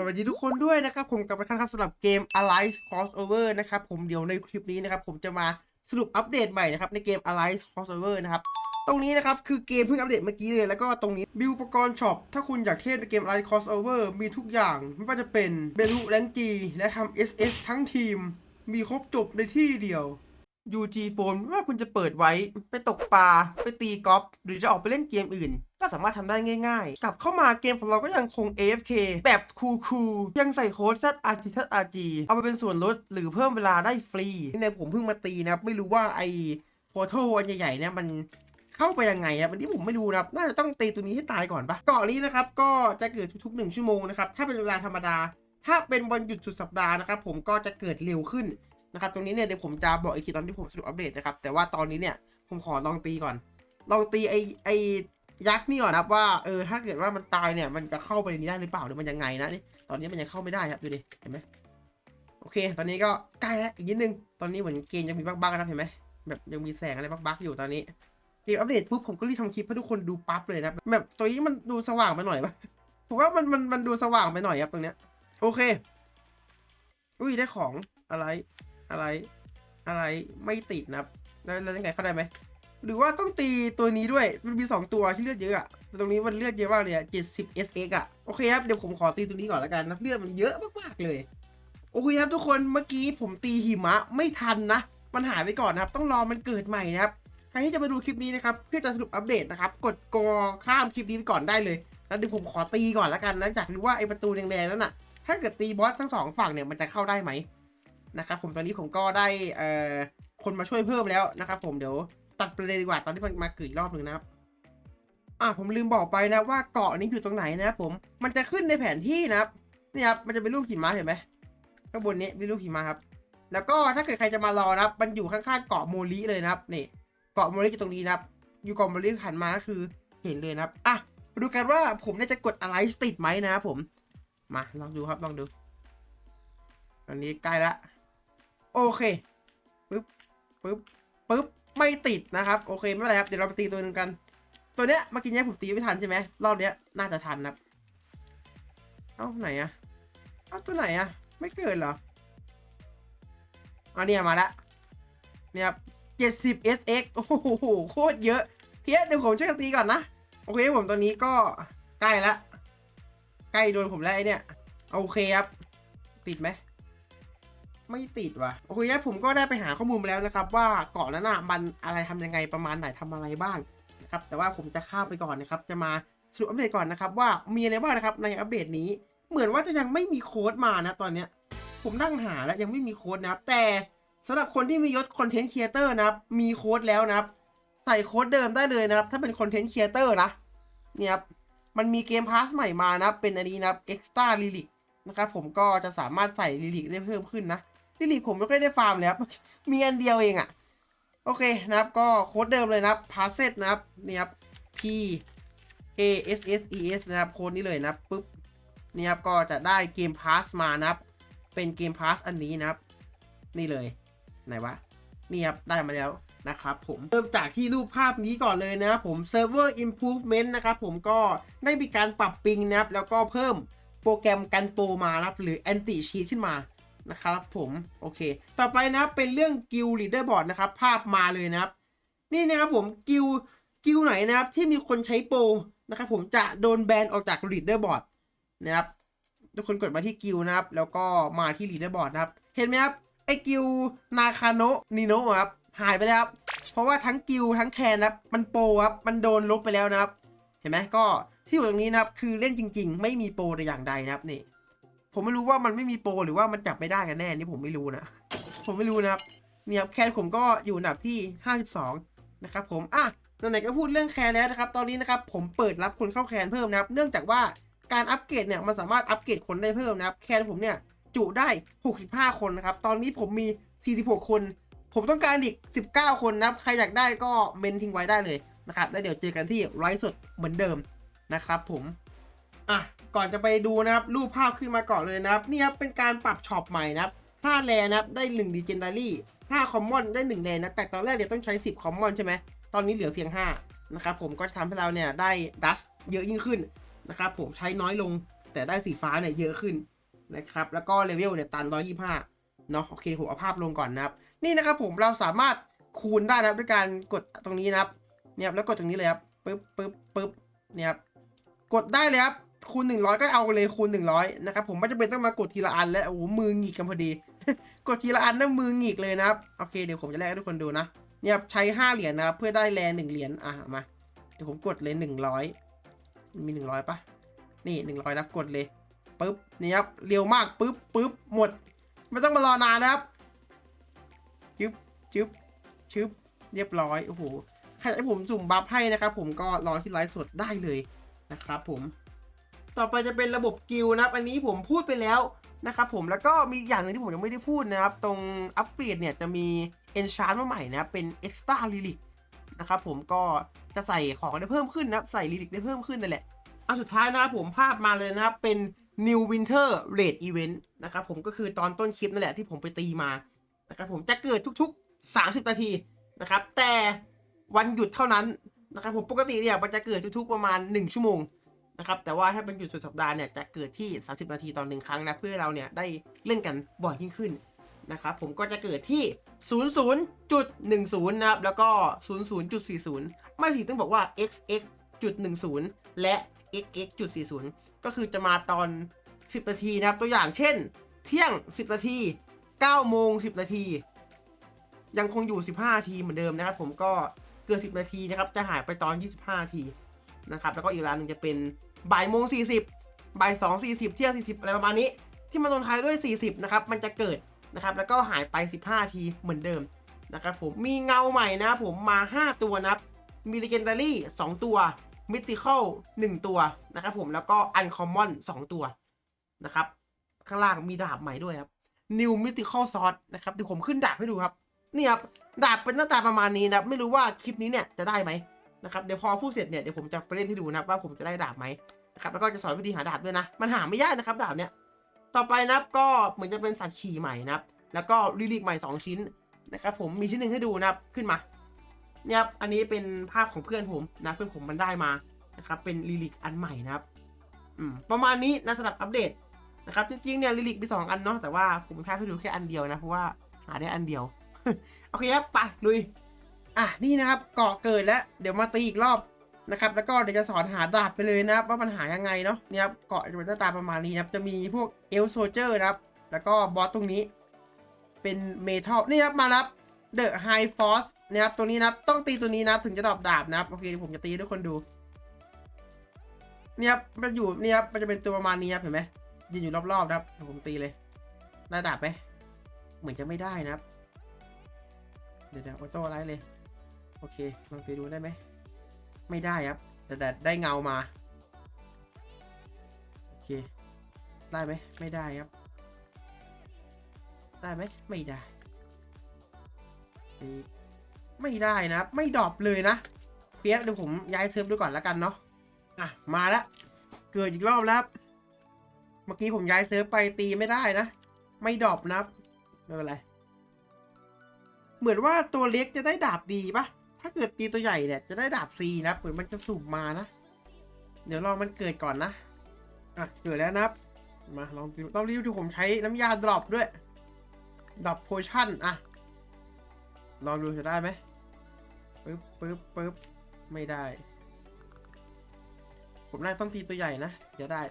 สวัสดีทุกคนด้วยนะครับ ผมกลับมาครั้งครับสำหรับเกม Alliance Crossover นะครับ ผมเดี๋ยวในคลิปนี้นะครับ ผมจะมาสรุปอัปเดตใหม่นะครับ ในเกม Alliance Crossover นะครับ ตรงนี้นะครับ คือเกมเพิ่งอัปเดตเมื่อกี้เลย แล้วก็ตรงนี้บิวอุปกรณ์ช็อป ถ้าคุณอยากเทพในเกม Alliance Crossover มีทุกอย่าง ไม่ว่าจะเป็นเบลูแลงจีและทำ SS ทั้งทีม มีครบจบในที่เดียว UG Phone ไม่ว่าคุณจะเปิดไว้ไปตกปลา ไปตีกอล์ฟหรือจะออกไปเล่นเกมอื่น ก็สามารถทำได้ง่ายๆ กลับเข้ามาเกมของเราก็ยังคง AFK แบบคูคูลๆยังใส่โค้ด ZRG ZRG เอาไปเป็นส่วนลดหรือเพิ่มเวลาได้ฟรีในผมเพิ่งมาตีนะครับไม่รู้ว่าไอ้โ o โ a l อันใหญ่ๆเนี่ยมันเข้าไปยังไงครับวันนี้ผมไม่รู้นะครับน่าจะต้องตีตัวนี้ให้ตายก่อนปะเกาะนี้นะครับ ก็จะเกิดทุกๆหนึ่งชั่วโมงนะครับ ถ้าเป็นเวลาธรรมดา ถ้าเป็นวันหยุดสุดสัปดาห์นะครับ ผมก็จะเกิดเร็วขึ้น นะครับตรงนี้เนี่ยเดี๋ยวผมจะบอกอีกทีตอนที่ผมสรุปอัปเดตนะครับ แต่ว่าตอนนี้เนี่ยผมขอลองตีก่อน ลองตีไอไอยักษ์นี่ก่อนนะครับว่าเออถ้าเกิดว่ามันตายเนี่ยมันจะเข้าไปในนี้ได้หรือเปล่าหรือมันยังไงนะนี่ตอนนี้มันยังเข้าไม่ได้ครับดูดิเห็นไหมโอเค ตอนนี้ก็ใกล้แล้วอีกนิดนึงตอนนี้เหมือนเกมยังมีบั๊กๆนะครับเห็นไหมแบบยังมีแสงอะไรบั๊กๆอยู่ตอนนี้เกมอัปเดตปุ๊บผมก็รีบทำคลิปให้ทุกคนดูปั๊บเลยนะแบบตัวนี้มันดูสว่างไปหน่อยปะผมว่ามันมันมันดูสว่างไปหน่อยครับตรงเนี้ยโอเค อุ้ยได้ของอะไร อะไร อะไรไม่ติดนะครับแล้วแล้วยังไงเข้าได้ไหมหรือว่าต้องตีตัวนี้ด้วยมันมี 2 ตัวที่เลือดเยอะอะแต่ตรงนี้มันเลือดเยอะมากเลยอะ70 SX อะโอเคครับเดี๋ยวผมขอตีตัวนี้ก่อนแล้วกันนะเลือดมันเยอะมากๆเลยโอเคครับทุกคนเมื่อกี้ผมตีหิมะไม่ทันนะมันหายไปก่อนนะครับ ต้องรอมันเกิดใหม่นะครับใครที่จะมาดูคลิปนี้นะครับเพื่อจะสรุปอัปเดตนะครับ กดกอข้ามคลิปนี้ไปก่อนได้เลยแล้วเดี๋ยวผมขอตีก่อนแล้วกันนะจากรู้ว่าไอประตูแดงๆนั้นน่ะถ้าเกิดตีบอสทั้งสองฝั่งเนี่ยมันจะเข้าได้ไหม นะครับผมตอนนี้ผมก็ได้เอ่อคนมาช่วยเพิ่มแล้วนะครับผมเดี๋ยวตัดไปเลยดีกว่าตอนที่มันมาเกิดอีกรอบหนึ่งนะครับอะผมลืมบอกไปนะว่าเกาะนี้อยู่ตรงไหนนะครับผมมันจะขึ้นในแผนที่นะครับนี่ครับมันจะเป็นรูปหิมะเห็นไหมข้างบนนี้เป็นรูปหิมะครับ แล้วก็ถ้าเกิดใครจะมารอนะครับ มันอยู่ข้างๆเกาะโมลิเลยนะครับนี่เกาะโมลิอยู่ตรงนี้นะครับ อยู่เกาะโมลิหันมาก็คือเห็นเลยนะครับอะดูกันว่าผมเนี่ยจะกดอะไรติดไหมนะครับผมมาลองดูครับลองดู ตอนนี้ใกล้ละ โอเคปึ๊บปึ๊บปึ๊บไม่ติดนะครับโอเคไม่เป็นไรครับเดี๋ยวเราไปตีตัวหนึงกัน ตัวเนี้ยเมื่อกี้เนี้ยผมตีไม่ทันใช่ไหมรอบเนี้ยน่าจะทันนะครับเอ้าไหนอะเอ้าตัวไหนอะไม่เกิดเหรออาเนี่ยมาละเนี่ยครับ 70 SX โอ้โหโคตรเยอะเพียเดี๋ยวผมช่วยกันตีก่อนนะ โอเคผมตอนนี้ก็ใกล้ละใกล้โดนผมแล้วไอเนี่ย โอเคครับ ติดไหม ไม่ติดว่ะโอเคผมก็ได้ไปหาข้อมูลมาแล้วนะครับ ว่าเกาะนั้นอะมันอะไรทำยังไงประมาณไหนทำอะไรบ้างนะครับแต่ว่าผมจะข้ามไปก่อนนะครับ จะมาสรุปอัปเดตก่อนนะครับ ว่ามีอะไรบ้างนะครับในอัปเดตนี้ เหมือนว่าจะยังไม่มีโค้ดมานะตอนเนี้ย ผมนั่งหาแล้วยังไม่มีโค้ดนะครับ แต่สำหรับคนที่มียศคอนเทนต์ครีเอเตอร์นะครับมีโค้ดแล้วนะครับ ใส่โค้ดเดิมได้เลยนะครับ ถ้าเป็นคอนเทนต์ครีเอเตอร์นะเนี่ยครับมันมีเกมพาสใหม่มานะเป็นอันนี้นะครับ Extra Lyric นะครับผมก็จะสามารถใส่ลิลิกได้เพิ่มขึ้นนะ ลิลิกผมไม่ค่อยได้ฟาร์มเลยครับ มีอันเดียวเองอะ่ะโอเคนะครับก็โค้ดเดิมเลยนะครับพาเซตนะครับนี่ครับ P A S S E S นะครับโค้ดนี้เลยนะปุ๊บนี่ครับก็จะได้เกมพาสมานะครับเป็นเกมพาสอันนี้นะครับ นี่เลยไหนวะนี่ครับได้มาแล้วนะครับผมเริ่มจากที่รูปภาพนี้ก่อนเลยนะครับผม Server Improvement นะครับผมก็ได้มีการปรับปรุงนะครับแล้วก็เพิ่มโปรแกรมกันโปรมานะครับหรือ Anti Cheat ขึ้นมา นะครับผมโอเค ต่อไปนะเป็นเรื่อง Guild Leaderboard นะครับภาพมาเลยนะครับ นี่นะครับผมกิลกิลไหนนะครับที่มีคนใช้โปรนะครับผมจะโดนแบนออกจาก Leaderboard นะครับทุกคนกดมาที่กิลนะครับ แล้วก็มาที่ Leaderboard นะครับ เห็นไหมครับไอ้กิลนาคาโนะนิโนะครับหายไปแล้วครับเพราะว่าทั้งกิลทั้งแคนนะครับมันโปรครับมันโดนลบไปแล้วนะครับ เห็นไหมก็ที่อยู่ตรงนี้นะครับคือเล่นจริง ๆ ไม่มีโปรแต่อย่างใดนะครับนี่ ผมไม่รู้ว่ามันไม่มีโปรหรือว่ามันจับไม่ได้กันแน่นี่ผมไม่รู้นะ ผมไม่รู้นะครับเนี่ยครับแคนผมก็อยู่อันดับที่ 52 นะครับผมอะไหนๆก็พูดเรื่องแคนแล้วนะครับ ตอนนี้นะครับผมเปิดรับคนเข้าแคนเพิ่มนะครับ เนื่องจากว่าการอัปเกรดเนี่ยมันสามารถอัปเกรดคนได้เพิ่มนะครับ แคนผมเนี่ยจุได้ 65 คนนะครับ ตอนนี้ผมมี 46 คน ผมต้องการอีก 19 คนนะครับ ใครอยากได้ก็เมนทิ้งไว้ได้เลยนะครับ แล้วเดี๋ยวเจอกันที่ไลฟ์สดเหมือนเดิมนะครับผม อะ ก่อนจะไปดูนะครับรูปภาพขึ้นมาก่อนเลยนะครับนี่ครับเป็นการปรับช็อปใหม่นะครับ5แรนะครับได้1 Legendary 5 Common ได้1แรนะแต่ตอนแรกเดี๋ยวต้องใช้ 10 Common ใช่ไหมตอนนี้เหลือเพียง 5 นะครับผมก็จะทำให้เราเนี่ยได้ดัสเยอะยิ่งขึ้นนะครับผมใช้น้อยลงแต่ได้สีฟ้าเนี่ยเยอะขึ้นนะครับแล้วก็เลเวลเนี่ยตัน 125 เนาะโอเคผมเอาภาพลงก่อนนะครับ นี่นะครับผมเราสามารถคูณได้นะครับด้วยการกดตรงนี้นะครับเนี่ยแล้วกดตรงนี้เลยครับปึ๊บปึ๊บปึ๊บเนี่ยครับกดได้เลยครับ คูณ100ก็เอาเลยคูณ100นะครับผมไม่จำเป็นต้องมากดทีละอันแล้วโอ้โหมือหงิกกันพอดี กดทีละอันนะมือหงิกเลยนะครับโอเคเดี๋ยวผมจะแลกให้ทุกคนดูนะเนี่ยใช้5เหรียญนะครับเพื่อได้แลหนึ่งเหรียญอะมาเดี๋ยวผมกดเลย100มี100ปะนี่100นับกดเลยปึ๊บนี่ครับเร็วมากปึ๊บปึ๊บหมด ไม่ต้องมารอนานนะครับจึ๊บจึ๊บชึบเรียบร้อยโอ้โหใครให้ผมสุ่มบัฟให้นะครับผมก็รอที่ไลฟ์สดได้เลยนะครับผม ต่อไปจะเป็นระบบกิลนะครับ อันนี้ผมพูดไปแล้วนะครับผมแล้วก็มีอย่างหนึงที่ผมยังไม่ได้พูดนะครับ ตรงอัปเกรดเนี่ยจะมี Enchant มาใหม่นะครับเป็น Extra Lyric นะครับผมก็จะใส่ของได้เพิ่มขึ้นนะครับใส่ Lyric ได้เพิ่มขึ้นนั่นแหละอันสุดท้ายนะครับผมภาพมาเลยนะครับเป็น New Winter Raid Event นะครับผมก็คือตอนต้นคลิปนั่นแหละที่ผมไปตีมานะครับผมจะเกิดทุกๆ 30 นาทีนะครับแต่วันหยุดเท่านั้นนะครับผมปกติเนี่ยมันจะเกิดทุกๆประมาณ 1 ชั่วโมง นะครับแต่ว่าถ้าเป็นหยุดสุดสัปดาห์เนี่ยจะเกิดที่ 30 นาทีต่อหนึ่งครั้งนะเพื่อเราเนี่ยได้เล่นกันบ่อยยิ่งขึ้นนะครับผมก็จะเกิดที่ 00.10 นะครับแล้วก็ 00.40 ไม่สิต้องบอกว่า xx.10 และ xx.40 ก็คือจะมาตอน 10 นาทีนะครับตัวอย่างเช่น เที่ยง 10 นาที 9 โมง 10 นาที ยังคงอยู่ 15 นาทีเหมือนเดิมนะครับผมก็เกิน10 นาทีนะครับจะหายไปตอน 25 นาทีนะครับแล้วก็อีกร้านหนึ่งจะเป็น บ่ายโมงสี่สิบบ่ายสองสี่สิบเที่ยงสี่สิบอะไรประมาณนี้ ที่มันลงท้ายด้วย 40 นะครับ มันจะเกิดนะครับ แล้วก็หายไป 15 ทีเหมือนเดิมนะครับผม มีเงาใหม่นะผมมา 5 ตัวนะครับมี legendary 2ตัว mythical 1ตัวนะครับผม แล้วก็ uncommon 2ตัวนะครับ ข้างล่างมีดาบใหม่ด้วยครับ new mythical sword นะครับเดี๋ยวผมขึ้นดาบให้ดูครับ นี่ครับ ดาบเป็นหน้าตาประมาณนี้นะครับไม่รู้ว่าคลิปนี้เนี่ยจะได้ไหม นะครับเดี๋ยวพอพูดเสร็จเนี่ยเดี๋ยวผมจะไปเล่นให้ดูนะว่าผมจะได้ดาบไหมนะครับแล้วก็จะสอนวิธีหาดาบด้วยนะ มันหาไม่ยากนะครับดาบเนี่ยต่อไปนะครับก็เหมือนจะเป็นสัตว์ขี่ใหม่นะครับแล้วก็ลิลิกใหม่ 2 ชิ้นนะครับผมมีชิ้นหนึ่งให้ดูนะครับขึ้นมาเนี่ยครับอันนี้เป็นภาพของเพื่อนผมนะเพื่อนผมมันได้มานะครับเป็นลิลิกอันใหม่นะครับอืมประมาณนี้นะสำหรับอัปเดตนะครับจริงๆเนี่ยลิลิกมีสองอันเนาะแต่ว่าผมแค่ให้ดูแค่อันเดียวนะเพราะว่าหาได้อันเดียวโอเคครับไปลุย อะนี่นะครับเกาะเกิดแล้วเดี๋ยวมาตีอีกรอบนะครับ แล้วก็เดี๋ยวจะสอนหาดาบไปเลยนะครับ ว่ามันหายังไงเนาะเนี่ยครับเกาะจะเป็นหน้าตาประมาณนี้นะครับ จะมีพวกเอลโซเจอร์นะครับ แล้วก็บอสตรงนี้ เป็นเมทัลนี่ครับมาแล้วเดอะไฮฟอสนะครับตัวนี้นะครับต้องตีตัวนี้นะครับถึงจะดรอปดาบนะครับ โอเคผมจะตีให้ทุกคนดูเนี่ยครับมันอยู่เนี่ยครับมันจะเป็นตัวประมาณนี้ครับเห็นไหมยืนอยู่รอบๆนะครับผมตีเลยได้ดาบไหมเหมือนจะไม่ได้นะครับ เดี๋ยวเดี๋ยวออโต้ไลท์เลย โอเคลองไปดูได้ไหม ไม่ได้ครับ แต่แต่ได้เงามา โอเค ได้ไหม ไม่ได้ครับ ได้ไหม ไม่ได้ ไม่ได้นะครับไม่ดรอปเลยนะ เปียกเดี๋ยวผมย้ายเซิร์ฟดูก่อนแล้วกันเนาะ อะ มาแล้ว เกิดอีกรอบแล้ว เมื่อกี้ผมย้ายเซิร์ฟไปตีไม่ได้นะ ไม่ดรอปนะครับไม่เป็นไร เหมือนว่าตัวเล็กจะได้ดาบดีปะ ถ้าเกิดตีตัวใหญ่เนี่ยจะได้ดาบซีนะเหมือนมันจะสุ่มมานะ เดี๋ยวรอมันเกิดก่อนนะ อะเกิดแล้วนะครับ มาลองต้องรีวิวที่ผมใช้น้ำยาดรอปด้วยดรอปโพชั่นอะ ลองดูจะได้ไหมปึ๊บปึ๊บปึ๊บไม่ได้ ผมน่าต้องตีตัวใหญ่นะจะได้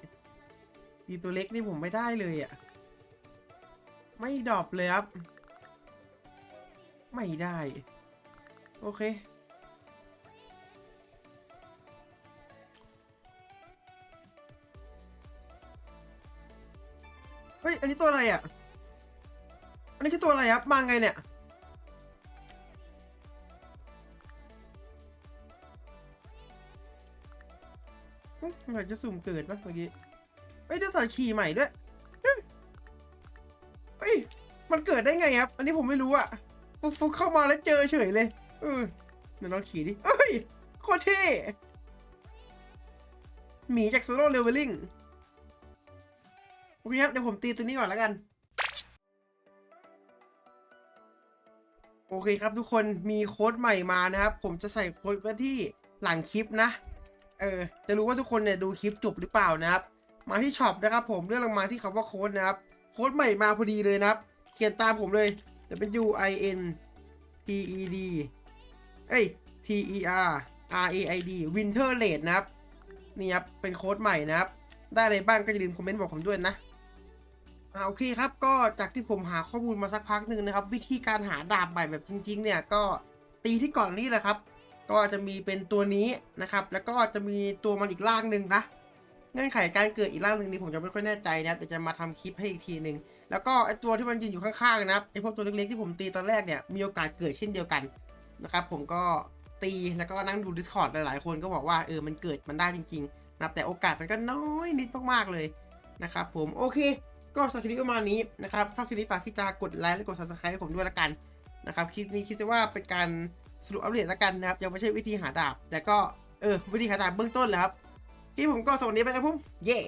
ตีตัวเล็กนี่ผมไม่ได้เลยอะ ไม่ดรอปเลยครับ ไม่ได้ โอเค เฮ้ย อันนี้ตัวอะไรอะ อันนี้คือตัวอะไรครับ มาไงเนี่ยเฮ้ยมันจะสุ่มเกิดปะเมื่อกี้เฮ้ยได้ต่ขี่ใหม่ด้วย เฮ้ย มันเกิดได้ไงครับ อันนี้ผมไม่รู้อะ ฟุกฟุกเข้ามาแล้วเจอเฉยเลย เออเดี๋ยวลองขี่ดิเฮ้ย โคตรเท่หมีจากโซโล่เลเวลลิ่งโอเคครับ เดี๋ยวผมตีตัวนี้ก่อนแล้วกัน โอเคครับทุกคนมีโค้ดใหม่มานะครับ ผมจะใส่โค้ดไว้ที่หลังคลิปนะ เออ จะรู้ว่าทุกคนเนี่ยดูคลิปจบหรือเปล่านะครับ มาที่ช็อปนะครับผมเลื่อนลงมาที่คำว่าโค้ดนะครับ โค้ดใหม่มาพอดีเลยนะครับ เขียนตามผมเลย W I N T E D เอ้ย T E R R A I D Winter Rate นะครับ นี่ครับ เป็นโค้ดใหม่นะครับ ได้อะไรบ้างก็อย่าลืมคอมเมนต์บอกผมด้วยนะอ่าโอเคครับ ก็จากที่ผมหาข้อมูลมาสักพักหนึ่งนะครับ วิธีการหาดาบใหม่แบบจริง ๆ เนี่ย ก็ตีที่ก่อนนี้แหละครับ ก็จะมีเป็นตัวนี้นะครับ แล้วก็จะมีตัวมันอีกร่างหนึ่งนะเงื่อนไขการเกิดอีกร่างหนึ่งนี่ผมจะไม่ค่อยแน่ใจนะเดี๋ยวจะมาทำคลิปให้อีกทีหนึ่งแล้วก็ไอตัวที่มันยืนอยู่ข้างๆนะครับไอพวกตัวเล็กๆที่ผมตีตอนแรกเนี่ยมีโอกาสเกิดเช่นเดียวกัน นะครับผมก็ตีแล้วก็นั่งดู Discord หลายๆ คนก็บอกว่าเออมันเกิดมันได้จริงๆนะครับแต่โอกาสมันก็น้อยนิดมากๆเลยนะครับผมโอเค ก็สำหรับคลิปประมาณนี้นะครับถ้าคลิปนี้ฝากที่จะกดไลค์และกด subscribe ให้ผมด้วยละกันนะครับคลิปนี้คิดว่าเป็นการสรุปอัปเดตละกันนะครับยังไม่ใช่วิธีหาดาบ แต่ก็เออวิธีหาดาบเบื้องต้นแหละครับที่ผมก็สวัสดีไปครับผมเย้